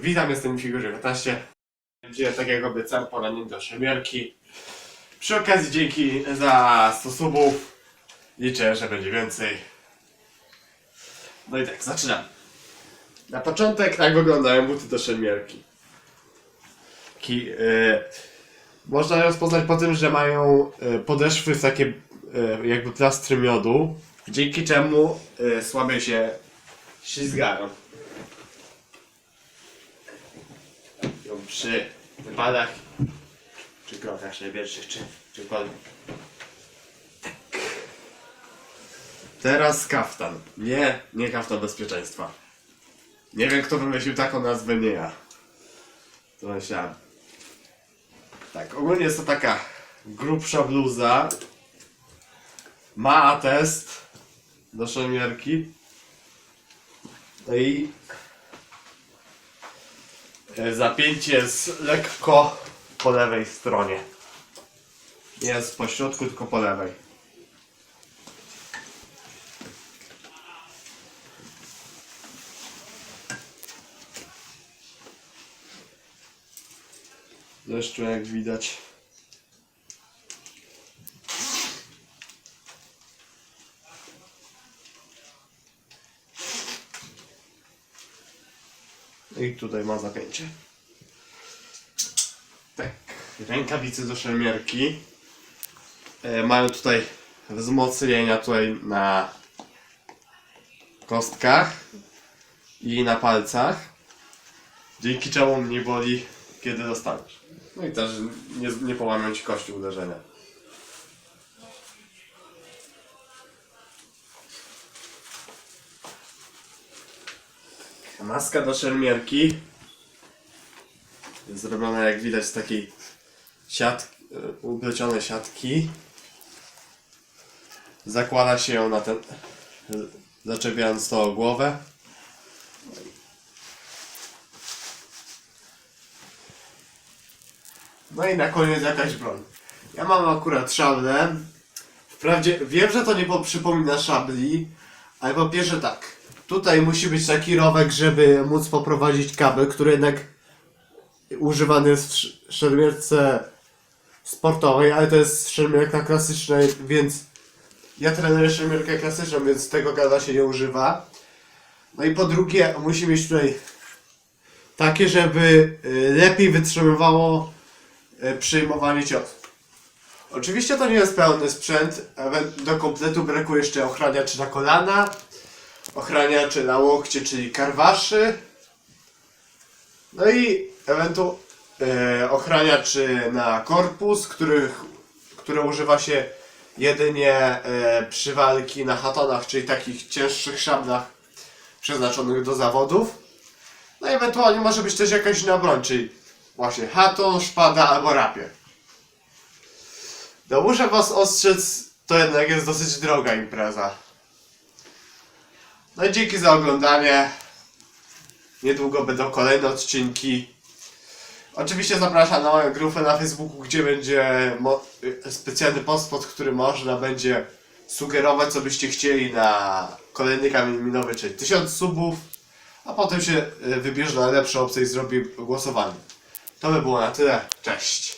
Witam, jestem Figur 19. Będzie tak jak obiecałem poranek do szemierki. Przy okazji dzięki za 100 subów. Liczę, że będzie więcej. No i tak, zaczynam. Na początek tak wyglądają buty do szemierki. Ki, y, można je rozpoznać po tym, że mają y, podeszwy z takie y, jakby plastry miodu, dzięki czemu y, słabiej się ślizgają. Przy wypadach, czy krokach największych, czy czymkolwiek. Tak. Teraz kaftan. Nie, nie kaftan bezpieczeństwa. Nie wiem, kto wymyślił taką nazwę, nie ja. To myślałem. Tak, ogólnie jest to taka grubsza bluza. Ma atest do szemierki. No i Zapięcie jest lekko po lewej stronie. Nie jest po środku, tylko po lewej. Deszczu jak widać. I tutaj ma zapięcie. Tak, rękawice do szermierki. E, mają tutaj wzmocnienia tutaj na kostkach i na palcach. Dzięki czemu mnie boli, kiedy dostaniesz. No i też nie, nie połamią ci kości uderzenia. Maska do szermierki. Zrobiona jak widać z takiej siatki, uplecionej siatki. Zakłada się ją na ten, zaczepiając to o głowę. No i na koniec jakaś broń. Ja mam akurat szablę. Wprawdzie wiem, że to nie po- przypomina szabli, ale po pierwsze tak. Tutaj musi być taki rowek, żeby móc poprowadzić kabel, który jednak używany jest w sz- szermierce sportowej, ale to jest szermierka klasyczna, więc ja trenuję szermierkę klasyczną, więc tego gada się nie używa. No i po drugie, musi mieć tutaj takie, żeby y, lepiej wytrzymywało y, przyjmowanie ciosów. Oczywiście to nie jest pełny sprzęt, do kompletu brakuje jeszcze ochraniaczy na kolana, ochraniaczy na łokcie, czyli karwaszy, no i ewentu e, ochraniaczy na korpus, których, które używa się jedynie e, przy walki na hatonach, czyli takich cięższych szablach przeznaczonych do zawodów. No i ewentualnie może być też jakaś inna broń, czyli właśnie haton, szpada albo rapier. No muszę was ostrzec, to jednak jest dosyć droga impreza. No i dzięki za oglądanie. Niedługo będą kolejne odcinki. Oczywiście zapraszam na moją grupę na Facebooku, gdzie będzie specjalny post, pod który można będzie sugerować, co byście chcieli na kolejny kamień minowy, czyli 1000 subów, a potem się y, wybierze najlepsze opcje i zrobi głosowanie. To by było na tyle. Cześć!